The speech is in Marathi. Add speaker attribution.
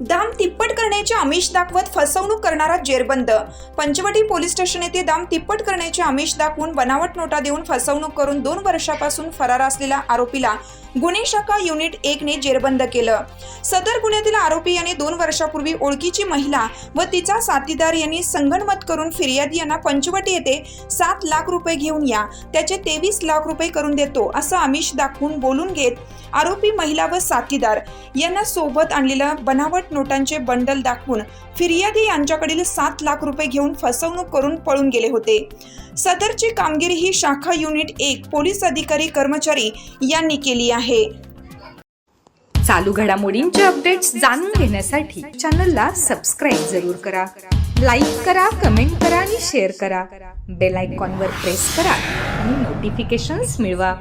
Speaker 1: दाम तिप्पट करण्याचे आमिष दाखवत फसवणूक करणारा जेरबंद. पंचवटी पोलीस स्टेशन येथे दाम तिप्पट करण्याचे आमिष दाखवून बनावट नोटा देऊन फसवणूक करून दोन वर्षापासून फरार असलेल्या आरोपीला गुन्हे शाखा युनिट एकने जेरबंद केलं. सदर गुन्ह्यातील आरोपी याने दोन वर्षापूर्वी ओळखीची महिला व तिचा साथीदार यांनी संगणमत करून फिर्यादी यांना पंचवटी येथे सात लाख रुपये घेऊन या. त्याचे तेवीस लाख रुपये करून देतो असं आमिष दाखवून बोलून घेत आरोपी महिला व साथीदार यांना सोबत आणलेलं बनावट नोटांचे बंडल दाखवून फिर्यादी यांच्याकडील सात लाख रुपये घेऊन फसवणूक करून पळून गेले होते. सदरची कामगिरी ही शाखा युनिट एक पोलीस अधिकारी कर्मचारी यांनी केली आहे.
Speaker 2: चालू घडामोडींचे अपडेट्स जाणून घेण्यासाठी चॅनलला सबस्क्राईब जरूर करा. लाईक करा कमेंट करा आणि शेअर करा. बेल आयकॉनवर प्रेस करा आणि नोटिफिकेशन्स मिळवा.